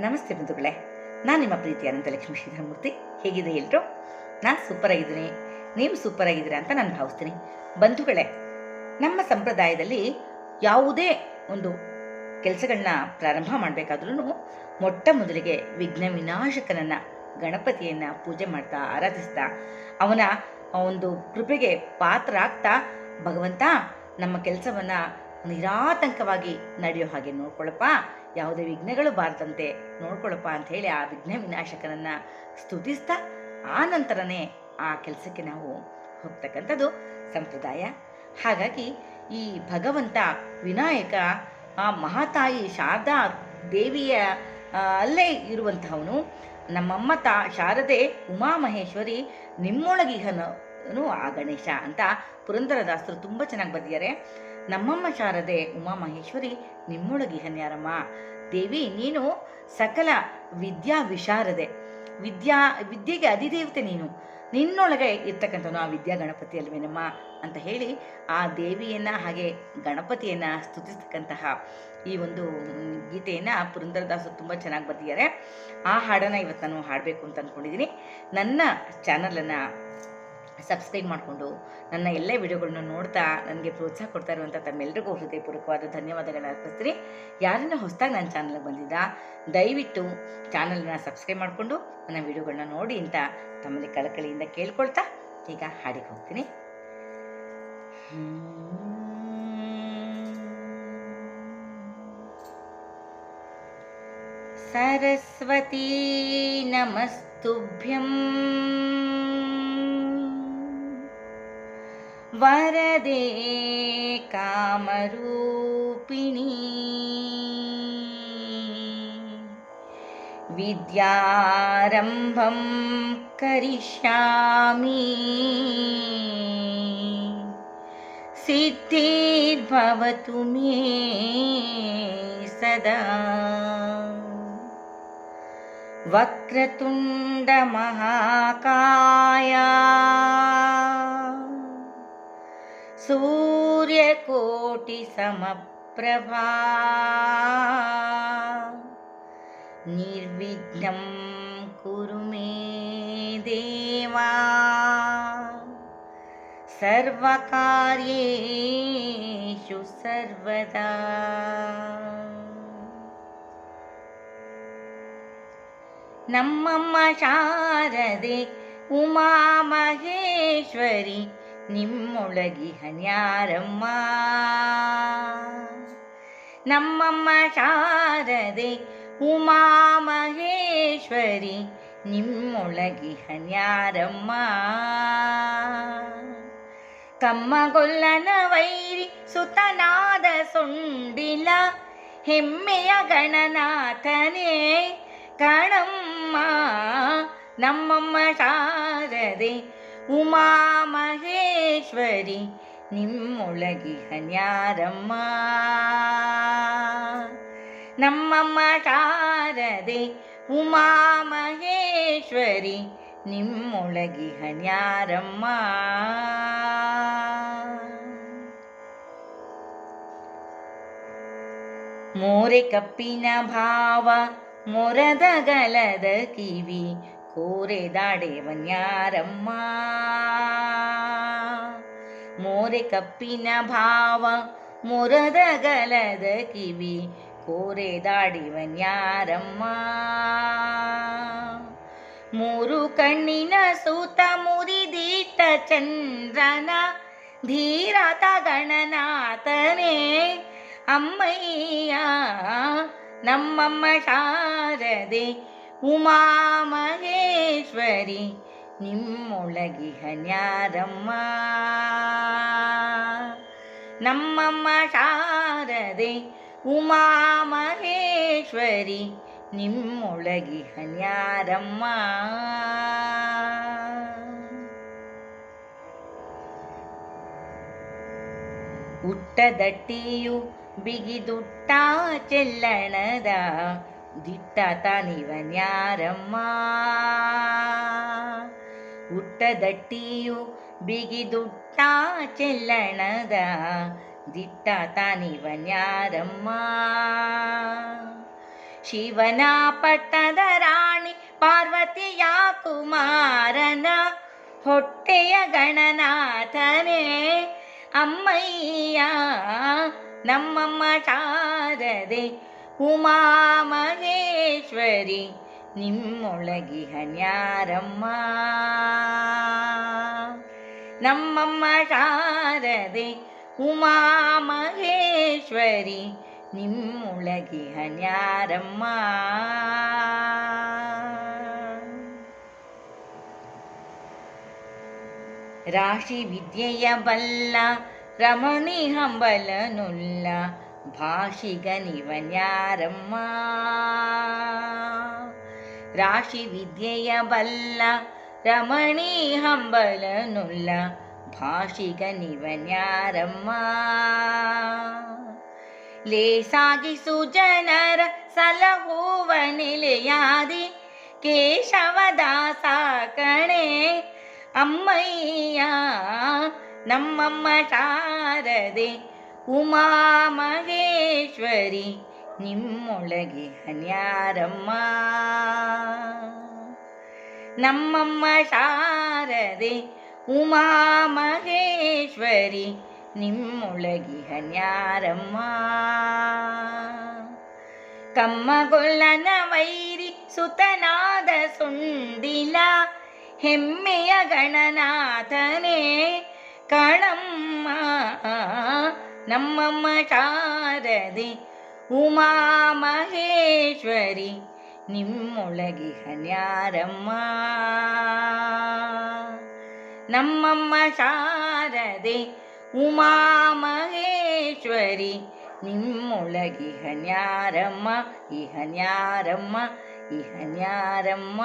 ನಮಸ್ತೆ ಬಂಧುಗಳೇ. ನಾನು ನಿಮ್ಮ ಪ್ರೀತಿ ಅನಂತಲಕ್ಷ್ಮಿ ಶ್ರೀಧರಮೂರ್ತಿ ಹೇಗಿದೆ ಎಲ್ಲರೂ ನಾನು ಸೂಪರ್ ಆಗಿದ್ದೀನಿ. ನೀವು ಸೂಪರ್ ಆಗಿದ್ದೀರಾ ಅಂತ ನಾನು ಭಾವಿಸ್ತೀನಿ. ಬಂಧುಗಳೇ, ನಮ್ಮ ಸಂಪ್ರದಾಯದಲ್ಲಿ ಯಾವುದೇ ಒಂದು ಕೆಲಸಗಳನ್ನ ಪ್ರಾರಂಭ ಮಾಡಬೇಕಾದ್ರೂ ಮೊಟ್ಟ ಮೊದಲಿಗೆ ವಿಘ್ನ ವಿನಾಶಕನನ್ನು, ಗಣಪತಿಯನ್ನು ಪೂಜೆ ಮಾಡ್ತಾ, ಆರಾಧಿಸ್ತಾ, ಅವನ ಒಂದು ಕೃಪೆಗೆ ಪಾತ್ರ ಆಗ್ತಾ, ಭಗವಂತ ನಮ್ಮ ಕೆಲಸವನ್ನು ನಿರಾತಂಕವಾಗಿ ನಡೆಯೋ ಹಾಗೆ ನೋಡ್ಕೊಳ್ಳಪ್ಪ ಯಾವುದೇ ವಿಘ್ನಗಳು ಬಾರದಂತೆ ನೋಡ್ಕೊಳಪ್ಪ ಅಂತ ಹೇಳಿ ಆ ವಿಘ್ನ ವಿನಾಶಕನನ್ನ ಸ್ತುತಿಸ್ತಾ ಆ ನಂತರನೇ ಆ ಕೆಲಸಕ್ಕೆ ನಾವು ಹೋಗ್ತಕ್ಕಂಥದ್ದು ಸಂಪ್ರದಾಯ. ಹಾಗಾಗಿ ಈ ಭಗವಂತ ವಿನಾಯಕ, ಆ ಮಹಾತಾಯಿ ಶಾರದಾ ದೇವಿಯ ಅಲ್ಲೇ ಇರುವಂತಹವನು. ನಮ್ಮಮ್ಮ ತಾ, ಶಾರದೆ ಉಮಾಮಹೇಶ್ವರಿ ನಿಮ್ಮೊಳಗಿಹನು. ಆ ಗಣೇಶ ಅಂತ ಪುರಂದರದಾಸರು ತುಂಬ ಚೆನ್ನಾಗಿ ಬರೆದಿದ್ದಾರೆ. ನಮ್ಮಮ್ಮ ಶಾರದೆ ಉಮಾಮಹೇಶ್ವರಿ ನಿಮ್ಮೊಳಗೆ ಹನ್ಯಾರಮ್ಮ. ದೇವಿ, ನೀನು ಸಕಲ ವಿದ್ಯಾ ವಿಶಾರದೆ. ವಿದ್ಯಾ, ವಿದ್ಯೆಗೆ ಅಧಿದೇವತೆ ನೀನು. ನಿನ್ನೊಳಗೆ ಇರ್ತಕ್ಕಂಥವನು ಆ ವಿದ್ಯಾ ಗಣಪತಿ ಅಲ್ವೇನಮ್ಮ? ಅಂತ ಹೇಳಿ ಆ ದೇವಿಯನ್ನು ಹಾಗೆ ಗಣಪತಿಯನ್ನು ಸ್ತುತಿಸ್ತಕ್ಕಂತಹ ಈ ಒಂದು ಗೀತೆಯನ್ನು ಪುರಂದರದಾಸರು ತುಂಬ ಚೆನ್ನಾಗಿ ಬರೆದಿದ್ದಾರೆ. ಆ ಹಾಡನ್ನು ಇವತ್ತು ನಾನು ಹಾಡಬೇಕು ಅಂತ ಅಂದ್ಕೊಂಡಿದ್ದೀನಿ ನನ್ನ ಚಾನಲನ್ನು ಸಬ್ಸ್ಕ್ರೈಬ್ ಮಾಡಿಕೊಂಡು ನನ್ನ ಎಲ್ಲ ವಿಡಿಯೋಗಳನ್ನ ನೋಡ್ತಾ ನನಗೆ ಪ್ರೋತ್ಸಾಹ ಕೊಡ್ತಾ ಇರುವಂಥ ತಮ್ಮೆಲ್ಲರಿಗೂ ಹೃದಯಪೂರ್ವಕವಾದ ಧನ್ಯವಾದಗಳನ್ನ ಅರ್ಪಿಸ್ತೀನಿ ಯಾರನ್ನ ಹೊಸದಾಗಿ ನನ್ನ ಚಾನಲ್ಗೆ ಬಂದಿದ್ದ ದಯವಿಟ್ಟು ಚಾನಲ್ನ ಸಬ್ಸ್ಕ್ರೈಬ್ ಮಾಡಿಕೊಂಡು ನನ್ನ ವಿಡಿಯೋಗಳನ್ನ ನೋಡಿ ಅಂತ ತಮ್ಮಲ್ಲಿ ಕಳಕಳಿಯಿಂದ ಕೇಳ್ಕೊಳ್ತಾ ಈಗ ಹಾಡಿಗೆ ಹೋಗ್ತೀನಿ सरस्वती नमस्तुभ्यम् वरदे कामरूपिणी। विद्यारम्भं करिष्यामि। सिद्धिर्भवतु मे सदा। वक्रतुण्डमहाकाया सूर्यकोटिसमप्रभा। निर्विघ्नं कुरु मे देवा। सर्वकार्येषु सर्वदा। न शारदे उमामहेश्वरि ನಿಮ್ಮೊಳಗಿ ಹನ್ಯಾರಮ್ಮ ನಮ್ಮಮ್ಮ ಶಾರದೆ ಉಮಾ ಮಹೇಶ್ವರಿ ನಿಮ್ಮೊಳಗಿ ಹನ್ಯಾರಮ್ಮ ಕಮ್ಮಗೊಲ್ಲನ ವೈರಿ ಸುತನಾದ ಸೊಂಡಿಲ ಹೆಮ್ಮೆಯ ಗಣನಾಥನೇ ಕಣಮ್ಮ. ನಮ್ಮಮ್ಮ ಶಾರದೆ ಉಮಾ ಮಹೇಶ್ವರಿ ನಿಮ್ಮೊಳಗಿ ಹನ್ಯಾರಮ್ಮ ನಮ್ಮಮ್ಮ ಶಾರದೆ ನಿಮ್ಮೊಳಗಿ ಹನ್ಯಾರಮ್ಮ ಮೋರೆ ಕಪ್ಪಿನ ಭಾವ ಮೊರದ ಗಲದ ಕಿವಿ ಕೋರೆ ದಾಡೆವನ್ಯಾರಮ್ಮ ಮೋರೆ ಕಪ್ಪಿನ ಭಾವ, ಮೊರದ ಗಲದ ಕಿವಿ, ಕೋರೆ ದಾಡಿವನ್ಯಾರಮ್ಮ ಮೂರು ಕಣ್ಣಿನ ಸೂತ ಮುರಿದೀಟ ಚಂದ್ರನ ಧೀರತ ಗಣನಾಥನೇ ಅಮ್ಮಯ್ಯ, ನಮ್ಮಮ್ಮ ಶಾರದೆ ಉಮಾ ಮಹೇಶ್ವರಿ ನಿಮ್ಮೊಳಗಿ ಹನ್ಯಾರಮ್ಮ ನಮ್ಮಮ್ಮ ಶಾರದೆ ಉಮಾಮಹೇಶ್ವರಿ ನಿಮ್ಮೊಳಗಿ ಹನ್ಯಾರಮ್ಮ ಉಟ್ಟದಟ್ಟಿಯು ಬಿಗಿದುಟ್ಟ ಚೆಲ್ಲಣದ ದಿಟ್ಟ ತಾನಿವನ್ಯಾರಮ್ಮ ಹುಟ್ಟದಟ್ಟಿಯು ಬಿಗಿದುಟ್ಟ ಚೆಲ್ಲಣದ ದಿಟ್ಟ ತಾನಿವನ್ಯಾರಮ್ಮ ಶಿವನ ಪಟ್ಟದ ರಾಣಿ ಪಾರ್ವತಿಯ ಕುಮಾರನ ಹೊಟ್ಟೆಯ ಗಣನಾಥನೇ ಅಮ್ಮಯ್ಯ ನಮ್ಮಮ್ಮ ಶಾರದೆ ಉಮಾ ಮಹೇಶ್ವರಿ ನಿಮ್ಮೊಳಗಿ ಹನ್ಯಾರಮ್ಮ ನಮ್ಮಮ್ಮ ಶಾರದೆ ಉಮಾಮಹೇಶ್ವರಿ ನಿಮ್ಮೊಳಗಿ ಹನ್ಯಾರಮ್ಮ ರಾಶಿ ವಿದ್ಯೆಯ ಬಲ್ಲ ರಮಣಿ ಹಂಬಲನುಲ್ಲ ಭಾಷಿಗ ನಿವನ್ಯಾರಮ್ಮ ರಾಶಿ ವಿದ್ಯೆಯ ಬಲ್ಲ ರಮಣಿ ಹಂಬಲನುಲ್ಲ ಭಾಷಿಗ ನಿವನ್ಯಾರಮ್ಮ ಲೇಸಾಗಿಸು ಜನರ ಸಲಹುವ ನೆಲೆಯಾದಿ ಕೇಶವದಾಸ ಕಣೆ ಅಮ್ಮಯ್ಯ ನಮ್ಮಮ್ಮ ಶಾರದೆ ಉಮಾ ಮಹೇಶ್ವರಿ ನಿಮ್ಮೊಳಗೆ ಹನ್ಯಾರಮ್ಮ. ನಮ್ಮಮ್ಮ ಶಾರದೆ, ಉಮಾಮಹೇಶ್ವರಿ, ನಿಮ್ಮೊಳಗಿ ಹನ್ಯಾರಮ್ಮ. ಕಮ್ಮಗೊಲ್ಲನ ವೈರಿ, ಸುತನಾದ ಸುಂದಿಲ ಹೆಮ್ಮೆಯ ಗಣನಾಥನೇ ಕಣಮ್ಮ ನಮ್ಮಮ್ಮ ಶಾರದೆ, ಉಮಾ ಮಹೇಶ್ವರಿ, ನಿಮ್ಮೊಳಗಿ ಹನ್ಯಾರಮ್ಮ. ನಮ್ಮಮ್ಮ ಶಾರದೆ, ಉಮಾ ಮಹೇಶ್ವರಿ, ನಿಮ್ಮೊಳಗಿ ಹನ್ಯಾರಮ್ಮ. ಈ ಹನ್ಯಾರಮ್ಮ ಈ ಹನ್ಯಾರಮ್ಮ.